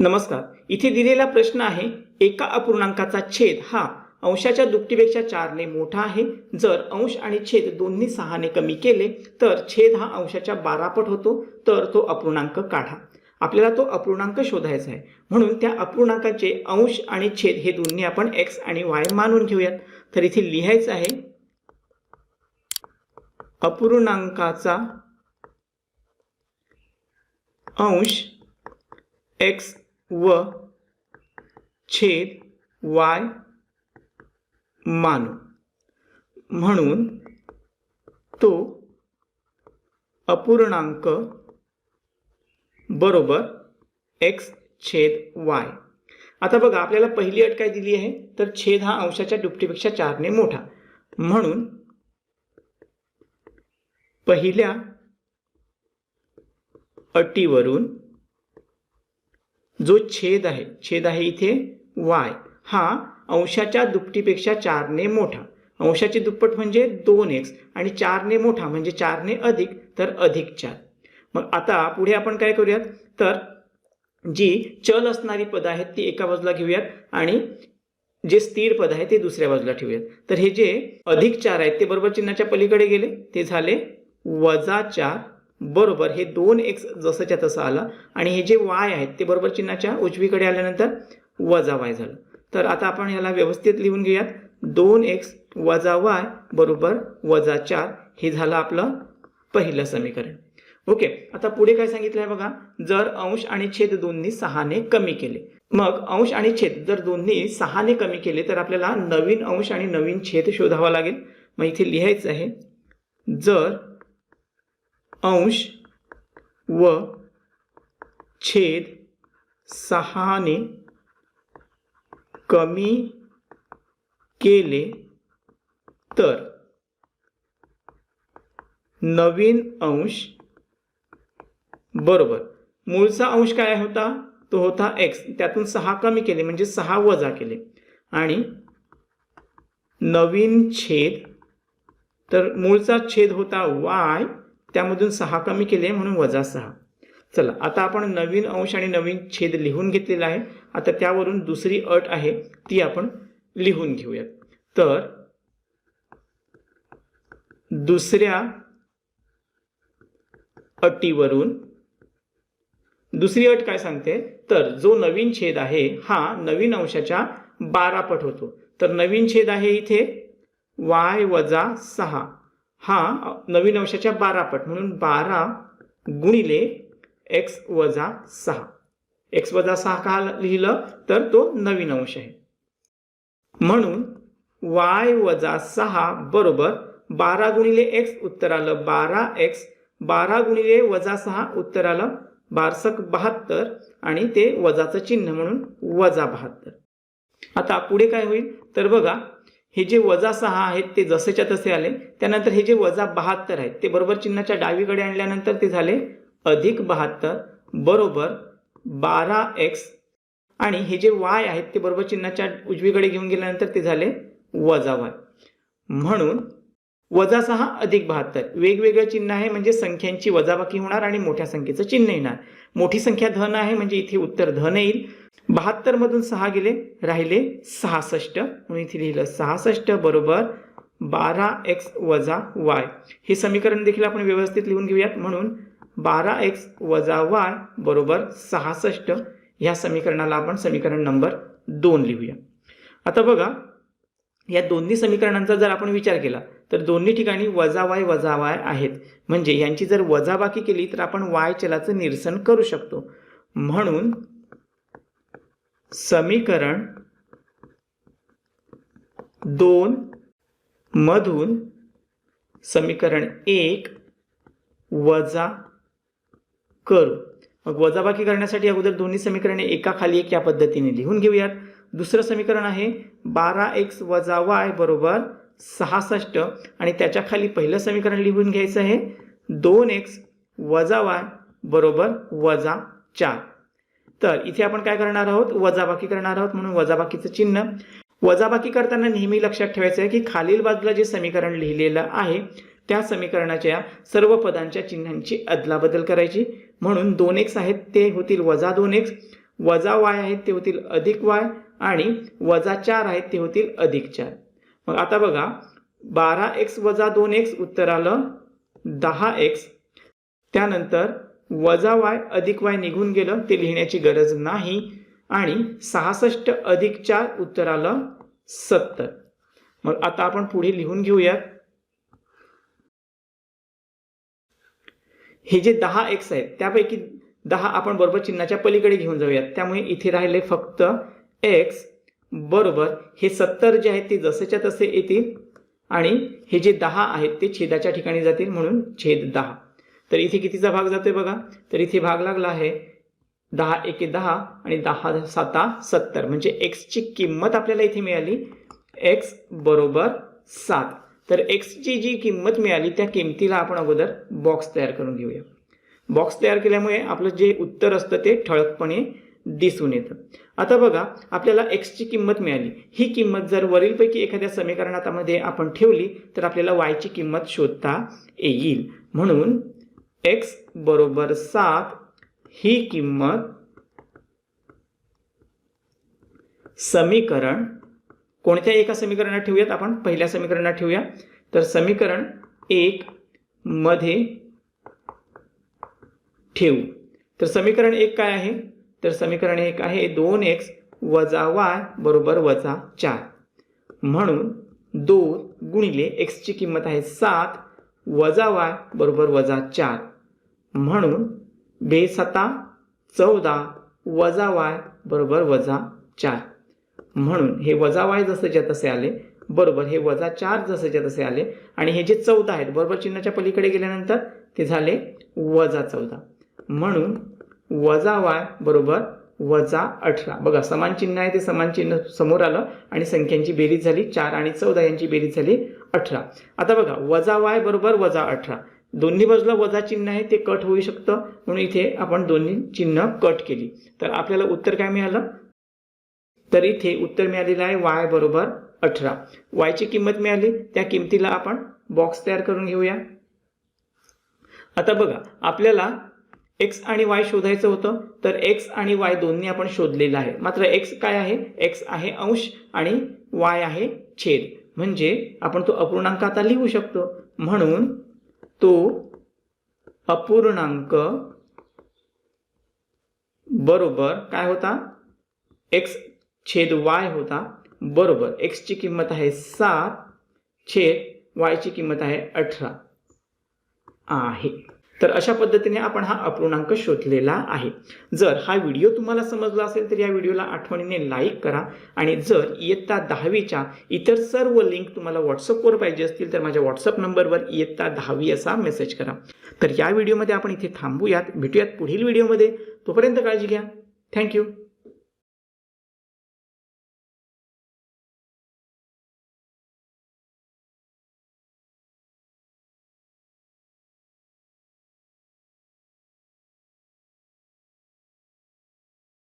नमस्कार. इथे दिलेला प्रश्न आहे एका अपूर्णांकाचा छेद हा अंशाच्या दुपटीपेक्षा चारने मोठा आहे. जर अंश आणि छेद दोन्ही सहाने कमी केले तर छेद हा अंशाच्या बारापट होतो तर तो अपूर्णांक काढा. आपल्याला तो अपूर्णांक शोधायचा आहे. म्हणून त्या अपूर्णांकाचे अंश आणि छेद हे दोन्ही आपण एक्स आणि वाय मानून घेऊयात. तर इथे लिहायचं आहे अपूर्णांकाचा अंश एक्स व छेद वाय मानू. म्हणून तो अपूर्णांक बरोबर एक्स छेद वाय आता बघा आपल्याला पहिली अट काय दिली आहे तर छेद हा अंशाच्या दुपटीपेक्षा चारने मोठा. म्हणून पहिल्या अटीवरून जो छेद आहे छेद आहे इथे वाय हा अंशाच्या दुपटीपेक्षा चारने मोठा. अंशाची दुप्पट म्हणजे दोन एक्स आणि चारने मोठा म्हणजे चारने अधिक तर अधिक चार. मग आता पुढे आपण काय करूयात? तर जी चल असणारी पदं आहेत ती एका बाजूला घेऊयात आणि जे स्थिर पद आहे ते दुसऱ्या बाजूला ठेवूयात. तर हे जे अधिक चार आहेत ते बरोबर चिन्हाच्या पलीकडे गेले ते झाले वजा चार. बरोबर हे दोन एक्स जसंच्या तसं आलं आणि हे जे वाय आहेत ते बरोबर चिन्हाच्या उजवीकडे आल्यानंतर वजा वाय झालं. तर आता आपण याला व्यवस्थित लिहून घेऊयात. दोन एक्स वजा वाय बरोबर वजा चार हे झालं आपलं पहिलं समीकरण. ओके आता पुढे काय सांगितलं आहे बघा. जर अंश आणि छेद दोन्ही सहाने कमी केले मग अंश आणि छेद जर दोन्ही सहाने कमी केले तर आपल्याला नवीन अंश आणि नवीन छेद शोधावा लागेल. मग इथे लिहायचं आहे जर अंश व छेद सहाने कमी केले तर नवीन अंश बरोबर. मूळचा अंश काय होता? तो होता एक्स त्यातून सहा कमी केले म्हणजे सहा वजा केले. आणि नवीन छेद तर मूळचा छेद होता वाय त्यामधून सहा कमी केले म्हणून वजा सहा. चला आता आपण नवीन अंश आणि नवीन छेद लिहून घेतलेला आहे. आता त्यावरून दुसरी अट आहे ती आपण लिहून घेऊयात. तर दुसऱ्या अटीवरून दुसरी अट काय सांगते? तर जो नवीन छेद आहे हा नवीन अंशाच्या बारा पट होतो. तर नवीन छेद आहे इथे वाय वजा सहा. हा नवीन अंशाच्या बारा पट. म्हणून बारा गुणिले एक्स वजा सहा. एक्स वजा सहा का लिहिलं? तर तो नवीन अंश आहे. म्हणून वाय वजा सहा बरोबर बारा गुणिले एक्स उत्तर आलं बारा एक्स बारा गुणिले वजा सहा उत्तर आलं बारसक बहात्तर आणि ते वजाचं चिन्ह म्हणून वजा बहात्तर. आता पुढे काय होईल? तर बघा हे जे वजा सहा आहेत ते जसेच्या तसे आले. त्यानंतर हे जे वजा बहात्तर आहेत ते बरोबर चिन्हाच्या डावीकडे आणल्यानंतर ते झाले अधिक बहात्तर बरोबर बारा एक्स. आणि हे जे वाय आहेत ते बरोबर चिन्हाच्या उजवीकडे घेऊन गेल्यानंतर ते झाले वजा वाय. म्हणून वजा सहा अधिक बहात्तर. वेगवेगळं चिन्ह आहे म्हणजे संख्यांची वजाबाकी होणार आणि मोठ्या संख्येचं चिन्ह येणार. मोठी संख्या धन आहे म्हणजे इथे उत्तर धन येईल. बहात्तर मधून सहा गेले राहिले सहासष्ट. म्हणून इथे लिहिलं सहासष्ट बरोबर बारा एक्स वजा वाय. हे समीकरण देखील आपण व्यवस्थित लिहून घेऊयात. म्हणून बारा एक्स वजा वाय बरोबर सहासष्ट. ह्या समीकरणाला आपण समीकरण नंबर दोन लिहूया. आता बघा या दोन्ही समीकरणांचा जर आपण विचार केला तर दोन्ही ठिकाणी वजा वाय वजा वाय आहेत. म्हणजे यांची जर वजाबाकी केली तर आपण वाय चलाचं निरसन करू शकतो. म्हणून समीकरण दोन मधून समीकरण एक वजा करू. मग वजाबाकी करण्यासाठी अगोदर दोन्ही समीकरणे एका खाली एक या पद्धतीने लिहून घेऊयात. दुसरं समीकरण आहे बारा एक्स वजा वाय बरोबर सहासष्ट आणि त्याच्याखाली पहिलं समीकरण लिहून घ्यायचं आहे. दोन एक्स वजा वाय बरोबर वजा चार. तर इथे आपण काय करणार आहोत? वजाबाकी करणार आहोत म्हणून वजाबाकीचं चिन्ह. वजाबाकी करताना नेहमी लक्षात ठेवायचं आहे की खालील बाजूला जे समीकरण लिहिलेलं आहे त्या समीकरणाच्या सर्व पदांच्या चिन्हांची अदलाबदल करायची. म्हणून दोन एक्स आहेत ते होतील वजा दोन एक्स वजा वाय आहेत ते होतील अधिक वाय आणि वजा चार आहेत ते होतील अधिक चार. मग आता बघा बारा एक्स वजा दोन एक्स उत्तर आलं दहा एक्स त्यानंतर वजा वाय अधिक वाय निघून गेलं ते लिहिण्याची गरज नाही. आणि सहासष्ट अधिक चार उत्तर आलं सत्तर. मग आता आपण पुढे लिहून घेऊयात. हे जे दहा एक्स आहेत त्यापैकी दहा आपण बरोबर चिन्हाच्या पलीकडे घेऊन जाऊयात. त्यामुळे इथे राहिले फक्त एक्स बरोबर हे सत्तर जे आहेत ते जसेच्या तसे येतील आणि हे जे दहा आहेत ते छेदाच्या ठिकाणी जातील म्हणून छेद दहा. तर इथे कितीचा भाग जातोय बघा? तर इथे भाग लागला आहे दहा एके दहा आणि दहा साता सत्तर. म्हणजे एक्सची किंमत आपल्याला इथे मिळाली एक्स बरोबर सात. तर एक्सची जी किंमत मिळाली त्या किमतीला आपण अगोदर बॉक्स तयार करून घेऊया. बॉक्स तयार केल्यामुळे आपलं जे उत्तर असतं ते ठळकपणे दिसून येतं. आता बघा आपल्याला एक्सची किंमत मिळाली. ही किंमत जर वरीलपैकी एखाद्या समीकरणामध्ये आपण ठेवली तर आपल्याला वायची किंमत शोधता येईल. म्हणून एक्स बरोबर सात ही किंमत समीकरण कोणत्या एका समीकरणात ठेवूयात आपण? पहिल्या समीकरणात ठेवूया. तर समीकरण एक मध्ये ठेवू. तर समीकरण एक काय आहे? तर समीकरण एक आहे दोन एक्स वजा वाय बरोबर वजा चार. म्हणून दोन गुणिले एक्सची किंमत आहे सात वजा वाय बरोबर वजा चार. म्हणून बेसता चौदा वजा वाय बरोबर वजा चार. म्हणून हे वजा वाय जसंच्या तसे आले बरोबर हे वजा चार जसंच्या तसे आले आणि हे जे चौदा आहेत बरोबर चिन्हाच्या पलीकडे गेल्यानंतर ते झाले वजा चौदा. म्हणून वजा वाय बरोबर वजा अठरा. बघा समान चिन्ह आहे ते समान चिन्ह समोर आलं आणि संख्यांची बेरीज झाली चार आणि चौदा यांची बेरीज झाली अठरा. आता बघा वजा वाय बरोबर वजा अठरा. दोन्ही बाजूला वजा चिन्ह आहे ते कट होऊ शकतं. म्हणून इथे आपण दोन्ही चिन्ह कट केली. तर आपल्याला उत्तर काय मिळालं? तर इथे उत्तर मिळालेलं आहे वाय बरोबर अठरा. वायची किंमत मिळाली त्या किमतीला आपण बॉक्स तयार करून घेऊया. आता बघा आपल्याला एक्स आणि वाय शोधायचं होतं तर एक्स आणि वाय दोन्ही आपण शोधलेलं आहे. मात्र एक्स काय आहे? एक्स आहे अंश आणि वाय आहे छेद. म्हणजे आपण तो अपूर्णांक आता लिहू शकतो. म्हणून तो अपूर्णांक बरोबर काय होता? एक्स छेद वाय होता. बरोबर. एक्सची किंमत आहे सात छेद वायची किंमत आहे अठरा आहे. तर अशा पद्धतीने आपण हा अपूर्णांक शोधलेला आहे. जर हा व्हिडिओ तुम्हाला समजला असेल तर या व्हिडिओला आठवणीने लाईक करा. आणि जर इयत्ता दहावीच्या इतर सर्व लिंक तुम्हाला व्हॉट्सअपवर पाहिजे असतील तर माझ्या व्हॉट्सअप नंबरवर इयत्ता दहावी असा मेसेज करा. तर या व्हिडिओमध्ये आपण इथे थांबूयात. भेटूयात पुढील व्हिडिओमध्ये. तोपर्यंत काळजी घ्या. थँक्यू